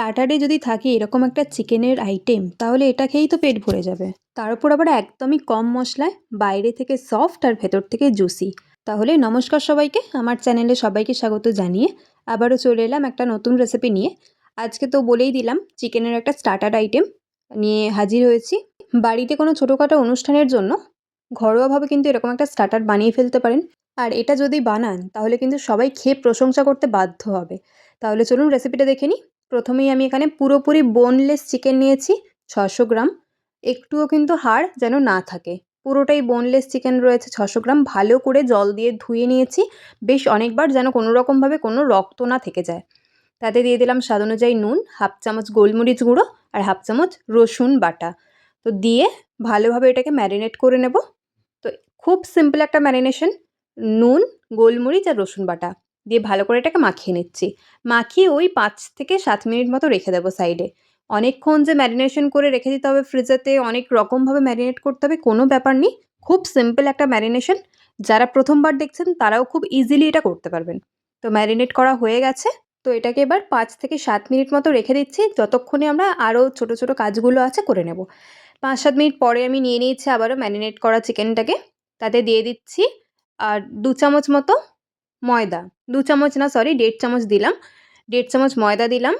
স্টার্টারে যদি থাকে এরকম একটা চিকেনের আইটেম তাহলে এটা খেয়েই তো পেট ভরে যাবে। তার উপর আবার একদমই কম মশলায়, বাইরে থেকে সফট আর ভেতর থেকে জুসি তাহলে নমস্কার সবাইকে, আমার চ্যানেলে সবাইকে স্বাগত জানিয়ে আবারও চলে এলাম একটা নতুন রেসিপি নিয়ে। আজকে তো বলেই দিলাম চিকেনের একটা স্টার্টার আইটেম নিয়ে হাজির হয়েছি। বাড়িতে কোনো ছোটোখাটো অনুষ্ঠানের জন্য ঘরোয়াভাবে কিন্তু এরকম একটা স্টার্টার বানিয়ে ফেলতে পারেন। আর এটা যদি বানান, তাহলে কিন্তু সবাই খেয়ে প্রশংসা করতে বাধ্য হবে। তাহলে চলুন রেসিপিটা দেখে নিই। প্রথমেই আমি এখানে পুরোপুরি বোনলেস চিকেন নিয়েছি ছশো গ্রাম। একটুও কিন্তু হাড় যেন না থাকে। পুরোটাই বোনলেস চিকেন রয়েছে ছশো গ্রাম। ভালো করে জল দিয়ে ধুয়ে নিয়েছি। বেশ অনেকবার যেন কোনো রকমভাবে কোনো রক্ত না থেকে যায়। তাতে দিয়ে দিলাম স্বাদ অনুযায়ী নুন, হাফ চামচ গোলমরিচ গুঁড়ো আর হাফ চামচ রসুন বাটা। তো দিয়ে ভালোভাবে এটাকে ম্যারিনেট করে নেব। তো খুব সিম্পল একটা ম্যারিনেশন নুন, গোলমরিচ আর রসুন বাটা। দিয়ে ভালো করে এটাকে মাখিয়ে নিচ্ছি। মাখিয়ে ওই পাঁচ থেকে সাত মিনিট মতো রেখে দেবো সাইডে। অনেকক্ষণ যে ম্যারিনেশন করে রেখে দিতে হবে ফ্রিজেতে অনেক রকমভাবে ম্যারিনেট করতে হবে, কোনো ব্যাপার নেই। খুব সিম্পল একটা ম্যারিনেশন। যারা প্রথমবার দেখছেন, তারাও খুব ইজিলি এটা করতে পারবেন। তো ম্যারিনেট করা হয়ে গেছে। তো এটাকে এবার পাঁচ থেকে সাত মিনিট মতো রেখে দিচ্ছি। যতক্ষণে আমরা আরও ছোট ছোট কাজগুলো আছে, করে নেব। পাঁচ, সাত মিনিট পরে আমি নিয়ে নিয়েছি আবারও ম্যারিনেট করা চিকেনটাকে। তাতে দিয়ে দিচ্ছি আর দু চামচ মতো ময়দা। দু চামচ না সরি দেড় চামচ দিলাম। দেড় চামচ ময়দা দিলাম।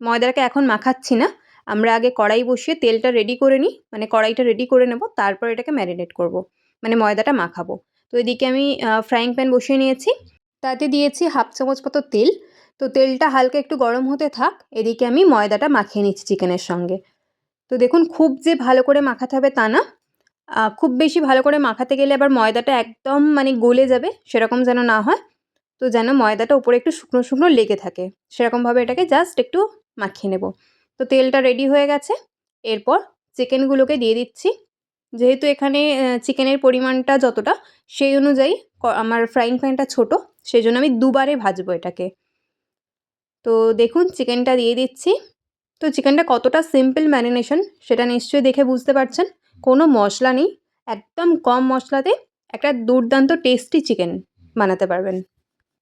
ময়দাটাকে এখন মাখাচ্ছি না। আমরা আগে কড়াই বসিয়ে তেলটা রেডি করে নিই। মানে কড়াইটা রেডি করে নেব, তারপর এটাকে ম্যারিনেট করব। মানে ময়দাটা মাখাবো। তো এদিকে আমি ফ্রাইং প্যান বসিয়ে নিয়েছি। তাতে দিয়েছি হাফ চামচ মতো তেল। তো তেলটা হালকা একটু গরম হতে থাক। এদিকে আমি ময়দাটা মাখিয়ে নিচ্ছি চিকেনের সঙ্গে। তো দেখুন, খুব যে ভালো করে মাখাতে হবে তা না। খুব বেশি ভালো করে মাখাতে গেলে আবার ময়দাটা একদম মানে গলে যাবে, সেরকম যেন না হয়। তো যেন ময়দাটা উপরে একটু শুকনো শুকনো লেগে থাকে, সেরকমভাবে এটাকে জাস্ট একটু মাখিয়ে নেব। তো তেলটা রেডি হয়ে গেছে, এরপর চিকেনগুলোকে দিয়ে দিচ্ছি। যেহেতু এখানে চিকেনের পরিমাণটা যতটা, সেই অনুযায়ী আমার ফ্রাইং প্যানটা ছোট সেই জন্য আমি দুবারে ভাজবো এটাকে। তো দেখুন চিকেনটা দিয়ে দিচ্ছি। তো চিকেনটা কতটা সিম্পল ম্যারিনেশন সেটা নিশ্চয়ই দেখে বুঝতে পারছেন। কোনো মশলা নেই, একদম কম মশলাতে একটা দুর্দান্ত টেস্টি চিকেন বানাতে পারবেন।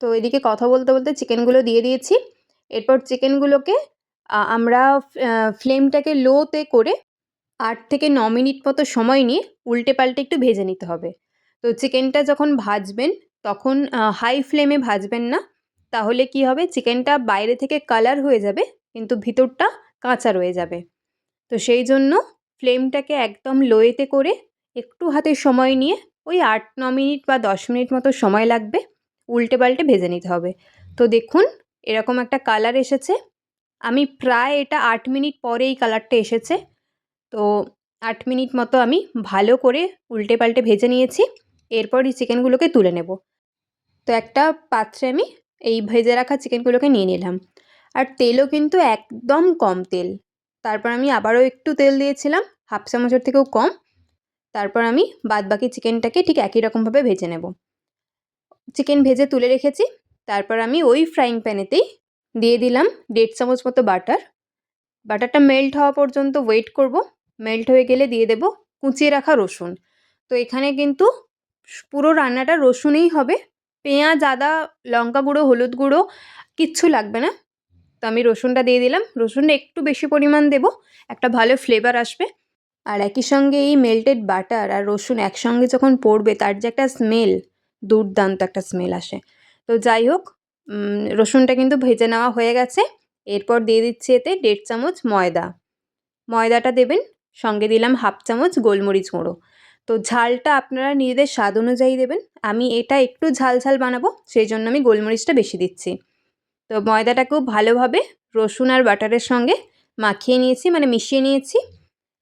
তো এদিকে কথা বলতে বলতে চিকেনগুলো দিয়ে দিয়েছি। এরপর চিকেনগুলোকে আমরা ফ্লেমটাকে লোতে করে আট থেকে ন মিনিট মতো সময় নিয়ে উল্টে পাল্টে একটু ভেজে নিতে হবে। তো চিকেনটা যখন ভাজবেন, তখন হাই ফ্লেমে ভাজবেন না, তাহলে কি হবে? চিকেনটা বাইরে থেকে কালার হয়ে যাবে, কিন্তু ভিতরটা কাঁচা রয়ে যাবে। তো সেই জন্য ফ্লেমটাকে একদম লোয়েতে করে একটু হাতে সময় নিয়ে ওই আট, ন মিনিট বা দশ মিনিট মতো সময় লাগবে উল্টে পাল্টে ভেজে নিতে হবে। তো দেখুন, এরকম একটা কালার এসেছে। আমি প্রায় এটা আট মিনিট পরে এই কালারটা এসেছে। তো আট মিনিট মতো আমি ভালো করে উল্টে পাল্টে ভেজে নিয়েছি। এরপর এই চিকেনগুলোকে তুলে নেব। তো একটা পাত্রে আমি এই ভেজে রাখা চিকেনগুলোকে নিয়ে নিলাম। আর তেলও কিন্তু একদম কম তেল। তারপর আমি আবারও একটু তেল দিয়েছিলাম। হাফ চামচের থেকেও কম। তারপর আমি বাদ বাকি চিকেনটাকে ঠিক একই রকমভাবে ভেজে নেব। চিকেন ভেজে তুলে রেখেছি। তারপর আমি ওই ফ্রাইং প্যানেতেই দিয়ে দিলাম দেড় চামচ মতো বাটার। বাটারটা মেল্ট হওয়া পর্যন্ত ওয়েট করব। মেল্ট হয়ে গেলে দিয়ে দেব কুচিয়ে রাখা রসুন। তো এখানে কিন্তু পুরো রান্নাটা রসুনেই হবে। পেঁয়াজ, আদা, লঙ্কা গুঁড়ো, হলুদ গুঁড়ো কিচ্ছু লাগবে না। তো আমি রসুনটা দিয়ে দিলাম। রসুনটা একটু বেশি পরিমাণ দেব। একটা ভালো ফ্লেভার আসবে। আর একই সঙ্গে এই মেল্টেড বাটার আর রসুন একসঙ্গে যখন পড়বে, তার যে একটা স্মেল দুর্দান্ত একটা স্মেল আসে। তো যাই হোক রসুনটা কিন্তু ভেজে নেওয়া হয়ে গেছে। এরপর দিয়ে দিচ্ছি এতে দেড় চামচ ময়দা। ময়দাটা দেবেন, সঙ্গে দিলাম হাফ চামচ গোলমরিচ গুঁড়ো। তো ঝালটা আপনারা নিজেদের স্বাদ অনুযায়ী দেবেন। আমি এটা একটু ঝাল ঝাল বানাবো, সেই জন্য আমি গোলমরিচটা বেশি দিচ্ছি। তো ময়দাটাকেও ভালোভাবে রসুন আর বাটারের সঙ্গে মাখিয়ে নিয়েছি মানে মিশিয়ে নিয়েছি।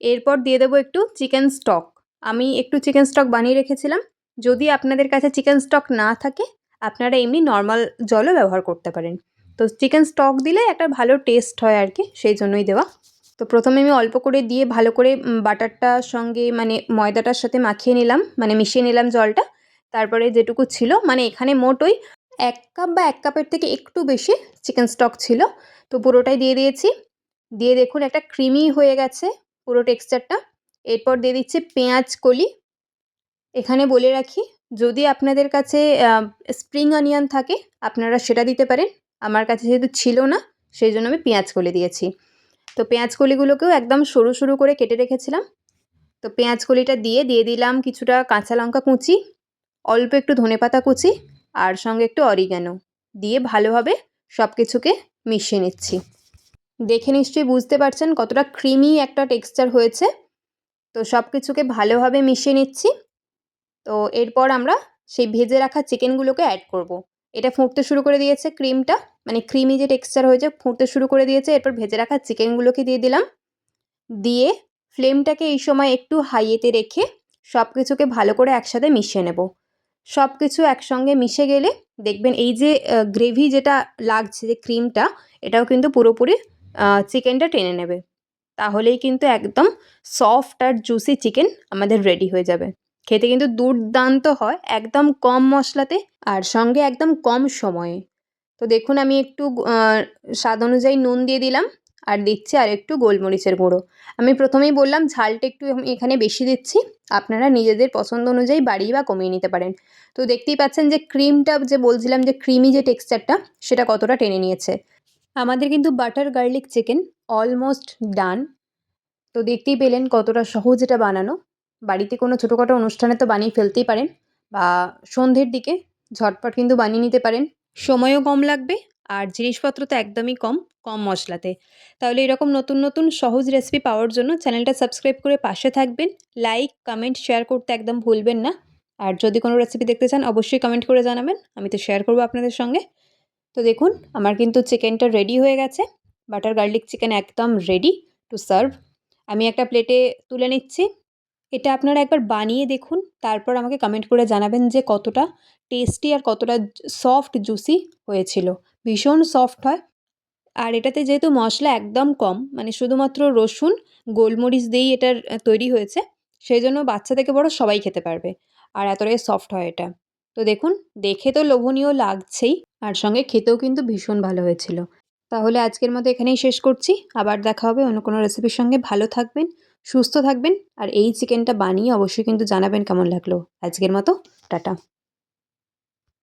এরপর দিয়ে দেবো একটু চিকেন স্টক আমি একটু চিকেন স্টক বানিয়ে রেখেছিলাম। যদি আপনাদের কাছে চিকেন স্টক না থাকে, আপনারা এমনি নর্মাল জলও ব্যবহার করতে পারেন। তো চিকেন স্টক দিলে একটা ভালো টেস্ট হয় আর কি, সেই জন্যই দেওয়া। তো প্রথমে আমি অল্প করে দিয়ে ভালো করে বাটারটার সঙ্গে মানে ময়দাটার সাথে মাখিয়ে নিলাম মানে মিশিয়ে নিলাম জলটা। তারপরে যেটুকু ছিল মানে এখানে মোট ওই এক কাপ বা এক কাপের থেকে একটু বেশি চিকেন স্টক ছিল। তো পুরোটাই দিয়ে দিয়েছি। দিয়ে দেখুন একটা ক্রিমি হয়ে গেছে। পুরো টেক্সচারটা। এরপর দিয়ে দিচ্ছি পেঁয়াজ কলি। এখানে বলে রাখি, যদি আপনাদের কাছে স্প্রিং অনিয়ন থাকে, আপনারা সেটা দিতে পারেন। আমার কাছে যেহেতু ছিল না সেই জন্য আমি পেঁয়াজ কলি দিয়েছি। তো পেঁয়াজ কলিগুলোকেও একদম সরু সরু করে কেটে রেখেছিলাম। তো পেঁয়াজ কলিটা দিয়ে দিয়ে দিলাম কিছুটা কাঁচা লঙ্কা কুচি, অল্প একটু ধনেপাতা কুচি আর সঙ্গে একটু অরিগ্যানো দিয়ে ভালোভাবে সব কিছুকে মিশিয়ে নিচ্ছি। দেখে নিশ্চয়ই বুঝতে পারছেন কতটা ক্রিমি একটা টেক্সচার হয়েছে। তো সব কিছুকে ভালোভাবে মিশিয়ে নিচ্ছি। তো এরপর আমরা সেই ভেজে রাখা চিকেনগুলোকে অ্যাড করব। এটা ফুটতে শুরু করে দিয়েছে ক্রিমটা মানে ক্রিমি যে টেক্সচার হয়েছে ফুটতে শুরু করে দিয়েছে। এরপর ভেজে রাখা চিকেনগুলোকে দিয়ে দিলাম। দিয়ে ফ্লেমটাকে এই সময় একটু হাইয়েতে রেখে সব কিছুকে ভালো করে একসাথে মিশিয়ে নেব। সব কিছু একসঙ্গে মিশে গেলে দেখবেন এই যে গ্রেভি যেটা লাগছে যে ক্রিমটা এটাও কিন্তু পুরোপুরি চিকেনটা টেনে নেবে। তাহলেই কিন্তু একদম সফট আর জুসি চিকেন আমাদের রেডি হয়ে যাবে। খেতে কিন্তু দুর্দান্ত হয়, একদম কম মশলাতে আর সঙ্গে একদম কম সময়ে। তো দেখুন আমি একটু স্বাদ অনুযায়ী নুন দিয়ে দিলাম আর দিচ্ছি আর একটু গোলমরিচের গুঁড়ো। আমি প্রথমেই বললাম ঝালটা একটু এখানে বেশি দিচ্ছি, আপনারা নিজেদের পছন্দ অনুযায়ী বাড়িয়ে বা কমিয়ে নিতে পারেন। তো দেখতেই পাচ্ছেন যে ক্রিমটা যে বলছিলাম যে ক্রিমি যে টেক্সচারটা সেটা কতটা টেনে নিয়েছে। আমাদের কিন্তু butter garlic chicken almost done তো দেখতেই পেলেন কতটা সহজ এটা বানানো। বাড়িতে কোনো ছোটোখাটো অনুষ্ঠানে তো বানিয়ে ফেলতেই পারেন বা সন্ধ্যের দিকে ঝটপট কিন্তু বানিয়ে নিতে পারেন। সময়ও কম লাগবে আর জিনিসপত্র তো একদমই কম কম মশলাতে। তাহলে এরকম নতুন নতুন সহজ রেসিপি পাওয়ার জন্য চ্যানেলটা সাবস্ক্রাইব করে পাশে থাকবেন। লাইক কমেন্ট শেয়ার করতে একদম ভুলবেন না। আর যদি কোনো রেসিপি দেখতে চান, অবশ্যই কমেন্ট করে জানাবেন। আমি তো শেয়ার করব আপনাদের সঙ্গে। তো দেখুন, আমার কিন্তু চিকেনটা রেডি হয়ে গেছে। বাটার গার্লিক চিকেন একদম রেডি টু সার্ভ আমি একটা প্লেটে তুলে নিচ্ছি। এটা আপনারা একবার বানিয়ে দেখুন। তারপর আমাকে কমেন্ট করে জানাবেন যে কতটা টেস্টি আর কতটা সফট জুসি হয়েছিল। ভীষণ সফট হয়। আর এটাতে যেহেতু মশলা একদম কম মানে শুধুমাত্র রসুন, গোলমরিচ দিয়েই এটার তৈরি হয়েছে, সেই জন্য বাচ্চা থেকে বড় সবাই খেতে পারবে। আর এতটাই সফট হয় এটা। তো দেখুন, দেখে তো লোভনীয় লাগছেই। আর সঙ্গে খেতেও কিন্তু ভীষণ ভালো হয়েছিল। তাহলে আজকের মতো এখানেই শেষ করছি। আবার দেখা হবে অন্য কোনো রেসিপির সঙ্গে। ভালো থাকবেন, সুস্থ থাকবেন, আর এই চিকেনটা বানিয়ে অবশ্যই কিন্তু জানাবেন কেমন লাগল। আজকের মতো, টাটা।